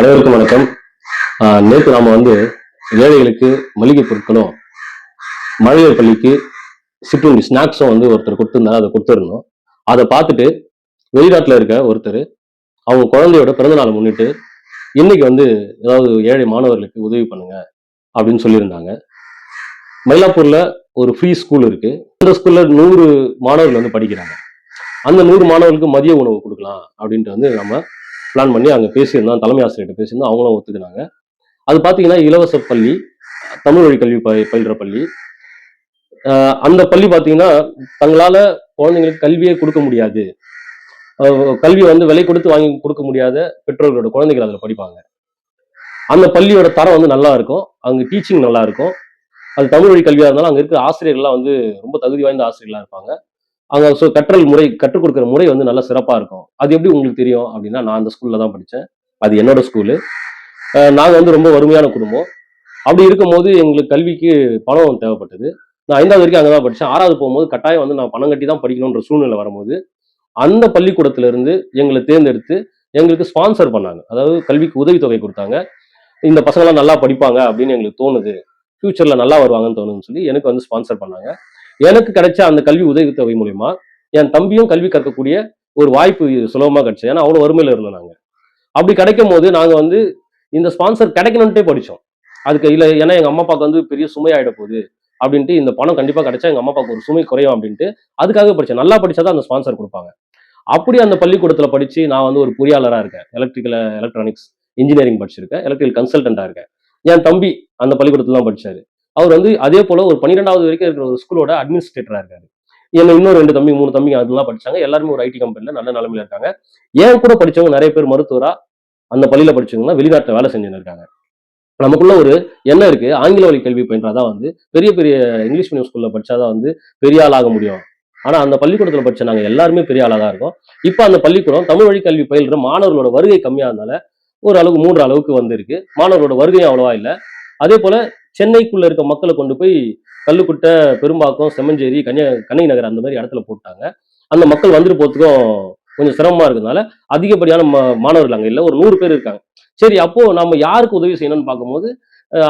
அனைவருக்கும் வணக்கம். நேற்று நாம வந்து ஏழைகளுக்கு மளிகை பொருட்களும் மழையர் பள்ளிக்கு சிற்றுண்டி ஸ்நாக்ஸும் வந்து ஒருத்தர் கொடுத்துருந்தாங்க அதை கொடுத்துருந்தோம். அதை பார்த்துட்டு வெளிநாட்டுல இருக்க ஒருத்தர் அவங்க குழந்தையோட பிறந்தநாளை முன்னிட்டு இன்னைக்கு வந்து ஏதாவது ஏழை மாணவர்களுக்கு உதவி பண்ணுங்க அப்படின்னு சொல்லியிருந்தாங்க. மயிலாப்பூர்ல ஒரு ஃப்ரீ ஸ்கூல் இருக்கு. அந்த ஸ்கூல்ல நூறு மாணவர்கள் வந்து படிக்கிறாங்க. அந்த நூறு மாணவர்களுக்கு மதிய உணவு கொடுக்கலாம் அப்படின்ட்டு வந்து நம்ம பிளான் பண்ணி அங்கே பேசியிருந்தோம் தலைமை ஆசிரியர்கிட்ட பேசியிருந்தோம் அவங்களும் ஒத்துக்கினாங்க. அது பார்த்தீங்கன்னா இலவச பள்ளி தமிழ் வழி கல்வி ப பயின்ற பள்ளி. அந்த பள்ளி பார்த்தீங்கன்னா தங்களால் குழந்தைங்களுக்கு கல்வியே கொடுக்க முடியாது. கல்வியை வந்து விலை கொடுத்து வாங்கி கொடுக்க முடியாத பெற்றோர்களோட குழந்தைகள் அதில் படிப்பாங்க. அந்த பள்ளியோட தரம் வந்து நல்லா இருக்கும். அங்கே டீச்சிங் நல்லா இருக்கும். அது தமிழ் வழி கல்வியாக இருந்தாலும் அங்கே இருக்கிற ஆசிரியர்கள்லாம் வந்து ரொம்ப தகுதி வாய்ந்த ஆசிரியர்களாக இருப்பாங்க. அங்கே ஸோ கற்றல் முறை கற்றுக் கொடுக்குற முறை வந்து நல்லா சிறப்பாக இருக்கும். அது எப்படி உங்களுக்கு தெரியும் அப்படின்னா நான் அந்த ஸ்கூலில் தான் படித்தேன் அது என்னோட ஸ்கூலு நாங்கள் வந்து ரொம்ப வறுமையான குடும்பம். அப்படி இருக்கும்போது எங்களுக்கு கல்விக்கு பணம் தேவைப்பட்டது. நான் ஐந்தாவது வரைக்கும் அங்கே தான் படித்தேன் ஆறாவது போகும்போது கட்டாயம் வந்து நான் பணம் கட்டி தான் படிக்கணுன்ற சூழ்நிலை வரும்போது அந்த பள்ளிக்கூடத்திலிருந்து எங்களை தேர்ந்தெடுத்து எங்களுக்கு ஸ்பான்சர் பண்ணாங்க. அதாவது கல்விக்கு உதவித்தொகை கொடுத்தாங்க. இந்த பசங்களாம் நல்லா படிப்பாங்க அப்படின்னு எங்களுக்கு தோணுது. ஃப்யூச்சரில் நல்லா வருவாங்கன்னு தோணுதுன்னு சொல்லி எனக்கு வந்து ஸ்பான்சர் பண்ணாங்க. எனக்கு கிடைச்ச அந்த கல்வி உதவித்தொகை மூலிமா என் தம்பியும் கல்வி கற்கக்கூடிய ஒரு வாய்ப்பு சுலபமாக கிடைச்சது. ஏன்னா அவ்வளோ வறுமையில் இருந்தோம் நாங்கள் அப்படி கிடைக்கும் போது நாங்கள் வந்து இந்த ஸ்பான்சர் கிடைக்கணுன்ட்டே படித்தோம் அதுக்கு இல்லை ஏன்னா எங்கள் அம்மா அப்பாவுக்கு வந்து பெரிய சுமை ஆயிட போகுது அப்படின்ட்டு இந்த பணம் கண்டிப்பாக கிடைச்சா எங்கள் அம்மா அப்பாவுக்கு ஒரு சுமை குறையும் அப்படின்ட்டு அதுக்காக படித்தேன் நல்லா படிச்சாதான் அந்த ஸ்பான்சர் கொடுப்பாங்க. அப்படி அந்த பள்ளிக்கூடத்தில் படிச்சு நான் வந்து ஒரு பொறியாளராக இருக்கேன். எலக்ட்ரிக்கல் எலக்ட்ரானிக்ஸ் இன்ஜினியரிங் படிச்சிருக்கேன். எலக்ட்ரிக்கல் கன்சல்டண்ட்டாக இருக்கேன். என் தம்பி அந்த பள்ளிக்கூடத்துல தான் படித்தார் அவர் வந்து அதே போல ஒரு பன்னிரெண்டாவது வரைக்கும் இருக்கிற ஒரு ஸ்கூலோட அட்மினிஸ்ட்ரேட்டரா இருக்காரு. என்ன இன்னும் ரெண்டு தம்பி மூணு தம்பிங்க அதெல்லாம் படிச்சாங்க. எல்லாருமே ஒரு ஐடி கம்பெனில நல்ல நிலைமையில இருக்காங்க. ஏன் கூட படிச்சவங்க நிறைய பேர் மருத்துவரா அந்த பள்ளியில படிச்சவங்கன்னா வெளிநாட்டுல வேலை செஞ்சுன்னு இருக்காங்க. நமக்குள்ள ஒரு என்ன இருக்கு. ஆங்கில வழி கல்வி பயின்றாதான் வந்து பெரிய பெரிய இங்கிலீஷ் மீடியம் ஸ்கூல்ல படிச்சாதான் வந்து பெரிய ஆள் ஆக முடியும். ஆனா அந்த பள்ளிக்கூடத்துல படிச்ச நாங்க எல்லாருமே பெரிய ஆளா தான் இருக்கோம். இப்ப அந்த பள்ளிக்கூடம் தமிழ் வழி கல்வி பயில்ற மாணவர்களோட வருகை கம்மியா இருந்தால ஒரு அளவுக்கு மூன்று அளவுக்கு வந்திருக்கு. மாணவர்களோட வருகையும் அவ்வளவா இல்லை. அதே போல சென்னைக்குள்ள இருக்க மக்களை கொண்டு போய் கல்லுக்குட்டை பெரும்பாக்கம் செம்மஞ்சேரி கன்னியா கண்ணகி நகர் அந்த மாதிரி இடத்துல போட்டாங்க. அந்த மக்கள் வந்துட்டு போகிறதுக்கும் கொஞ்சம் சிரமமா இருக்கிறதுனால அதிகப்படியான மா- மாணவர்கள் அங்கே இல்லை. ஒரு நூறு பேர் இருக்காங்க. சரி அப்போ நம்ம யாருக்கு உதவி செய்யணும்னு பார்க்கும்போது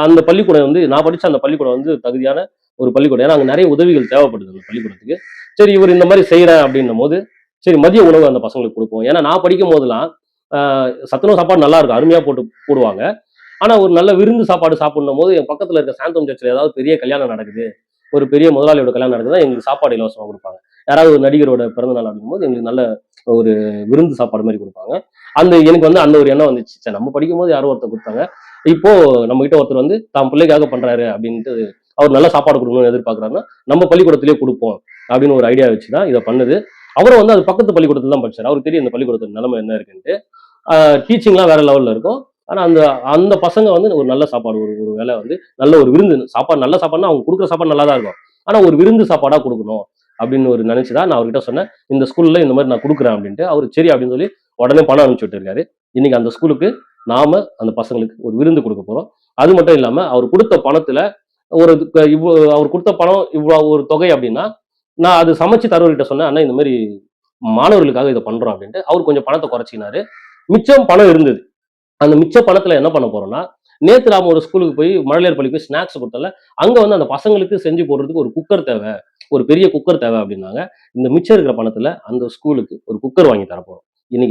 அந்த பள்ளிக்கூடம் வந்து நான் படிச்ச அந்த பள்ளிக்கூடம் வந்து தகுதியான ஒரு பள்ளிக்கூடம் ஏன்னா அங்கே நிறைய உதவிகள் தேவைப்படுது அந்த பள்ளிக்கூடத்துக்கு. சரி இவர் இந்த மாதிரி செய்கிறேன் அப்படின்னும் போது சரி மதிய உணவு அந்த பசங்களுக்கு கொடுப்போம். ஏன்னா நான் படிக்கும் போதெல்லாம் சத்துணவு சாப்பாடு நல்லா இருக்கும். அருமையாக போட்டு போடுவாங்க. ஆனால் ஒரு நல்ல விருந்து சாப்பாடு சாப்பிடணும் போது என் பக்கத்தில் இருக்க சாந்தம் சர்ச்சில் ஏதாவது பெரிய கல்யாணம் நடக்குது ஒரு பெரிய முதலாளியோட கல்யாணம் நடக்குதுன்னா எங்களுக்கு சாப்பாடு இலவசமாக கொடுப்பாங்க. யாராவது ஒரு நடிகரோட பிறந்த நாள் அப்படிங்கும்போது எங்களுக்கு நல்ல ஒரு விருந்து சாப்பாடு மாதிரி கொடுப்பாங்க. அந்த எனக்கு வந்து அந்த ஒரு எண்ணம் வந்துச்சு. சார் நம்ம படிக்கும் போது யாரோ ஒருத்தர் கொடுத்தாங்க. இப்போ நம்ம கிட்ட ஒருத்தர் வந்து தான் பிள்ளைக்காக பண்றாரு அப்படின்ட்டு அவர் நல்ல சாப்பாடு கொடுக்கணும்னு எதிர்பார்க்குறாருன்னா நம்ம பள்ளிக்கூடத்திலேயே கொடுப்போம் அப்படின்னு ஒரு ஐடியா வச்சு தான் இதை பண்ணுது. அவரும் வந்து அது பக்கத்து பள்ளிக்கூடத்துல தான் படிச்சார். அவருக்கு தெரியும் இந்த பள்ளிக்கூடத்தில் நிலைமை என்ன இருக்குன்ட்டு. டீச்சிங்லாம் வேற லெவலில் இருக்கும். ஆனால் அந்த அந்த பசங்க வந்து ஒரு நல்ல சாப்பாடு ஒரு ஒரு வேலை வந்து நல்ல ஒரு விருந்து சாப்பாடு நல்ல சாப்பாடுனா அவங்க கொடுக்குற சாப்பாடு நல்லா தான் இருக்கும். ஆனால் ஒரு விருந்து சாப்பாடாக கொடுக்கணும் அப்படின்னு ஒரு நினச்சி தான் நான் அவர்கிட்ட சொன்னேன். இந்த ஸ்கூலில் இந்த மாதிரி நான் கொடுக்குறேன் அப்படின்ட்டு. அவர் சரி அப்படின்னு சொல்லி உடனே பணம் அனுப்பிச்சு விட்டுருக்காரு. இன்னைக்கு அந்த ஸ்கூலுக்கு நாம அந்த பசங்களுக்கு ஒரு விருந்து கொடுக்க போகிறோம் அது மட்டும் இல்லாமல் அவர் கொடுத்த பணத்தில் ஒரு இவ்வளோ அவர் கொடுத்த பணம் இவ்வளோ ஒரு தொகை அப்படின்னா நான் அது சமைச்சு தருவர்கிட்ட சொன்னேன் அண்ணா இந்த மாதிரி மாணவர்களுக்காக இதை பண்ணுறோம் அப்படின்ட்டு. அவர் கொஞ்சம் பணத்தை குறைச்சினாரு மிச்சம் பணம் இருந்தது. அந்த மிச்ச பணத்துல என்ன பண்ண போறோம்னா நேத்து நாம் ஒரு ஸ்கூலுக்கு போய் மழலையர் பள்ளிக்கு போய் ஸ்நாக்ஸ் கொடுத்தல அங்க வந்து அந்த பசங்களுக்கு செஞ்சு போடுறதுக்கு ஒரு குக்கர் தேவை. ஒரு பெரிய குக்கர் தேவை அப்படின்னாங்க. இந்த மிச்சம் இருக்கிற பணத்துல அந்த ஸ்கூலுக்கு ஒரு குக்கர் வாங்கி தரப்போகிறோம் இன்னைக்கு